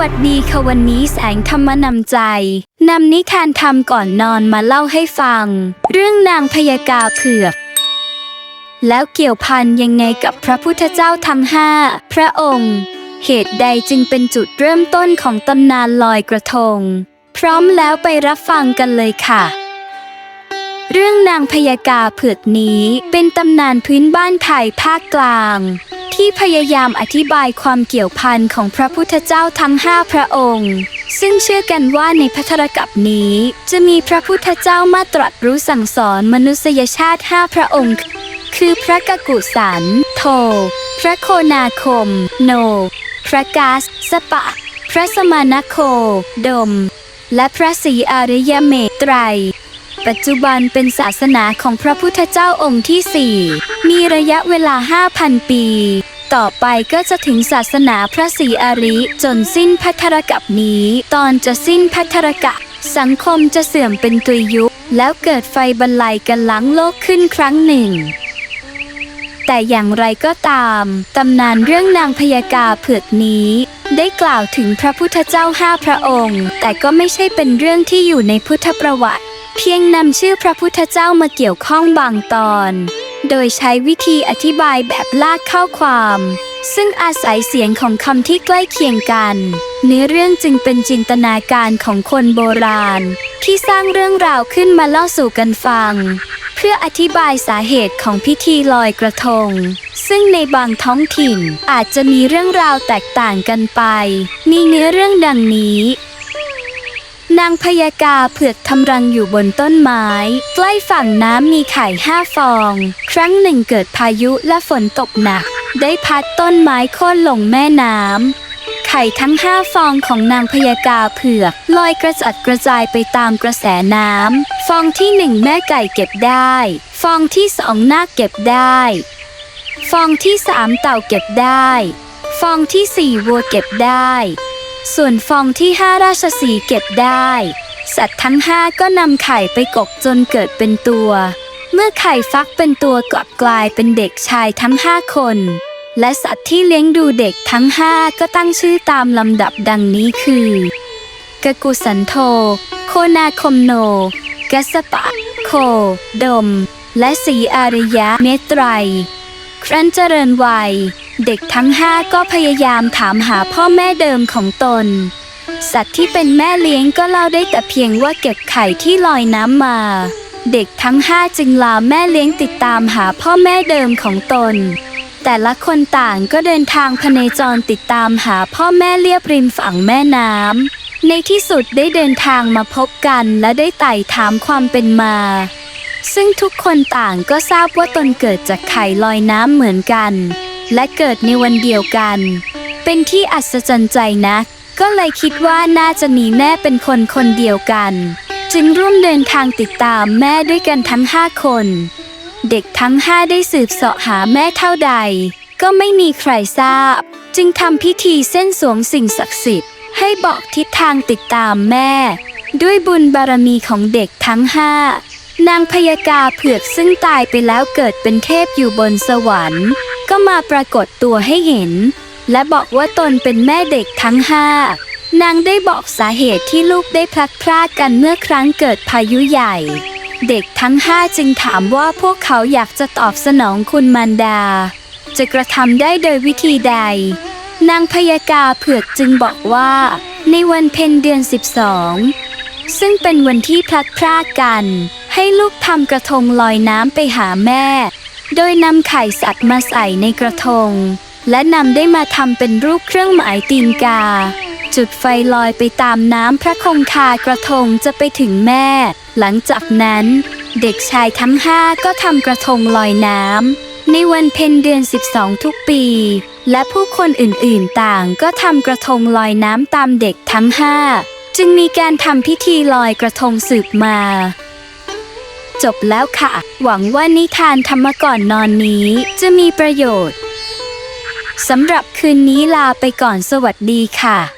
วัสดีค่ะวันนี้แสงธรรมนำใจนำนิทานธรรมก่อนนอนมาเล่าให้ฟัง เรื่องนางพยากาเผือก แล้วเกี่ยวพันยังไงกับพระพุทธเจ้าทั้งห้าพระองค์ เหตุใดจึงเป็นจุดเริ่มต้นของตำนานลอยกระทง พร้อมแล้วไปรับฟังกันเลยค่ะ เรื่องนางพยากาเผือกนี้เป็นตำนานพื้นบ้านไทยภาคกลาง ที่พยายามอธิบายความเกี่ยวพันของพระพุทธเจ้าทั้งห้าพระองค์ ซึ่งเชื่อกันว่าในพัทรกับนี้ จะมีพระพุทธเจ้ามาตรัสรู้สั่งสอนมนุษยชาติห้าพระองค์ คือพระกกุสัน โท พระโคนาคม โน พระกาสสปะ พระสมานโค ดม และพระศรีอริยเมตไตรปัจจุบันเป็นศาสนาของพระพุทธเจ้าองค์ที่สี่มีระยะเวลา 5,000 ปี ต่อไปก็จะถึงศาสนาพระศรีอริจนสิ้นพัทรกับนี้ ตอนจะสิ้นพัทรกะ สังคมจะเสื่อมเป็นตุยยุคแล้วเกิดไฟบรรลัยกันล้างโลกขึ้นครั้งหนึ่ง แต่อย่างไรก็ตาม ตำนานเรื่องนางพยากาเผือกนี้ ได้กล่าวถึงพระพุทธเจ้าห้าพระองค์ แต่ก็ไม่ใช่เป็นเรื่องที่อยู่ในพุทธประวัติ เพียงนำชื่อพระพุทธเจ้ามาเกี่ยวข้องบางตอน โดยใช้วิธีอธิบายแบบลากเข้าความ ซึ่งอาศัยเสียงของคำที่ใกล้เคียงกัน เนื้อเรื่องจึงเป็นจินตนาการของคนโบราณ ที่สร้างเรื่องราวขึ้นมาเล่าสู่กันฟัง เพื่ออธิบายสาเหตุของพิธีลอยกระทง ซึ่งในบางท้องถิ่นอาจจะมีเรื่องราวแตกต่างกันไป มีเนื้อเรื่องดังนี้ นางพยากาเผือกทำรังอยู่บนต้นไม้ ใกล้ฝั่งน้ำมีไข่ห้าฟอง ครั้งหนึ่งเกิดพายุและฝนตกหนัก ได้พัดต้นไม้โค่นลงแม่น้ำ ไข่ทั้งห้าฟองของนางพยากาเผือกลอยกระจัดกระจายไปตามกระแสน้ำ ฟองที่หนึ่งแม่ไก่เก็บได้ ฟองที่สองนาคเก็บได้ ฟองที่สามเต่าเก็บได้ ฟองที่สี่วัวเก็บได้ ส่วนฟองที่ห้าราชสีเก็บได้ สัตว์ทั้งห้าก็นำไข่ไปกกจนเกิดเป็นตัว เมื่อไข่ฟักเป็นตัวกลับกลายเป็นเด็กชายทั้งห้าคน และสัตว์ที่เลี้ยงดูเด็กทั้งห้าก็ตั้งชื่อตามลำดับดังนี้คือกกุสันโท โคนาคมโน กัสปะ โค ดม และสีอาริยะเมตไตร ครั้นเจริญวัย เด็กทั้งห้าก็พยายามถามหาพ่อแม่เดิมของตน สัตว์ที่เป็นแม่เลี้ยงก็เล่าได้แต่เพียงว่าเก็บไข่ที่ลอยน้ำมา เด็กทั้งห้าจึงลาแม่เลี้ยงติดตามหาพ่อแม่เดิมของตน แต่ละคนต่างก็เดินทางพเนจรติดตามหาพ่อแม่เลียบริมฝั่งแม่น้ำในที่สุดได้เดินทางมาพบกันและได้ไต่ถามความเป็นมาซึ่งทุกคนต่างก็ทราบว่าตนเกิดจากไข่ลอยน้ำเหมือนกัน และเกิดในวันเดียวกัน เป็นที่อัศจรรย์ใจนะก็เลยคิดว่าน่าจะมีแม่เป็นคนคนเดียวกัน จึงร่วมเดินทางติดตามแม่ด้วยกันทั้งห้าคน เด็กทั้งห้าได้สืบเสาะหาแม่เท่าใด ก็ไม่มีใครทราบ จึงทำพิธีเส้นสวงสิ่งศักดิ์สิทธิ์ให้บอกทิศทางติดตามแม่ ด้วยบุญบารมีของเด็กทั้งห้านางพยากาเผือกซึ่งตายไปแล้วเกิดเป็นเทพอยู่บนสวรรค์ ก็มาปรากฏตัวให้เห็น และบอกว่าตนเป็นแม่เด็กทั้งห้านางได้บอกสาเหตุที่ลูกได้พลัดพรากกันเมื่อครั้งเกิดพายุใหญ่ เด็กทั้งห้าจึงถามว่าพวกเขาอยากจะตอบสนองคุณมารดา จะกระทำได้โดยวิธีใด นางพยากาเผือกจึงบอกว่า ในวันเพ็ญเดือน 12 ซึ่งเป็นวันที่พลัดพรากกัน ให้ลูกทำกระทงลอยน้ำไปหาแม่ โดยนำไข่สัตว์มาใส่ในกระทง และนำได้มาทำเป็นรูปเครื่องหมายตีนกา จุดไฟลอยไปตามน้ำพระคงคากระทงจะไปถึงแม่ หลังจากนั้น เด็กชายทั้งห้าก็ทำกระทงลอยน้ำในวันเพ็ญเดือน 12 ทุกปี และผู้คนอื่นๆต่างก็ทำกระทงลอยน้ำตามเด็กทั้งห้าจึงมีการทำพิธีลอยกระทงสืบมา จบแล้วค่ะ หวังว่านิทานธรรมก่อนนอนนี้จะมีประโยชน์สำหรับคืนนี้ลาไปก่อนสวัสดีค่ะ